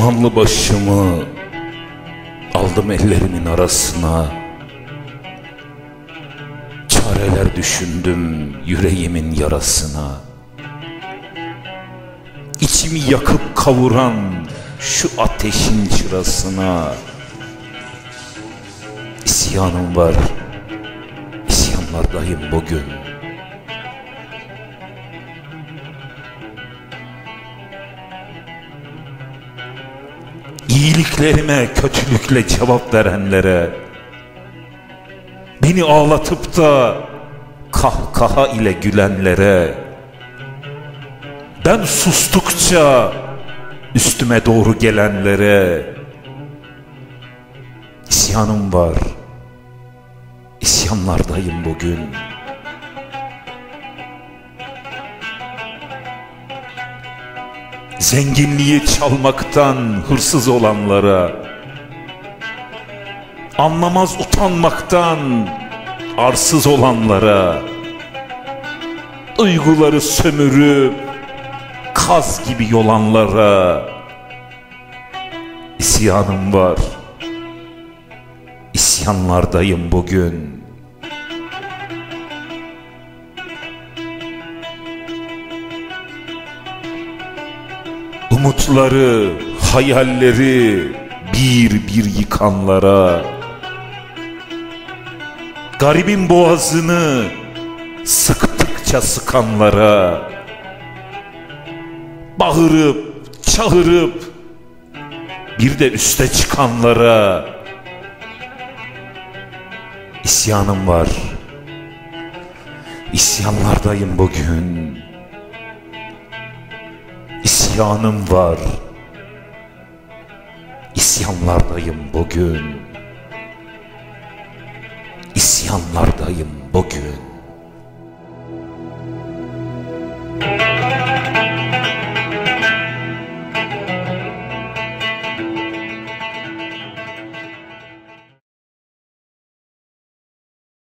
Dumanlı başımı aldım ellerimin arasına. Çareler düşündüm yüreğimin yarasına. İçimi yakıp kavuran şu ateşin çırasına. İsyanım var, isyanlardayım bugün İyiliklerime kötülükle cevap verenlere Beni ağlatıp da kahkaha ile gülenlere Ben sustukça üstüme doğru gelenlere isyanım var. İsyanlardayım bugün Zenginliği çalmaktan hırsız olanlara Anlamaz utanmaktan arsız olanlara Duyguları sömürüp kaz gibi yolanlara isyanım var. İsyanlardayım bugün Umutları, hayalleri bir bir yıkanlara Garibin boğazını sıktıkça sıkanlara Bağırıp, çağırıp bir de üste çıkanlara isyanım var. İsyanlardayım bugün İsyanım var. İsyanlardayım bugün. İsyanlardayım bugün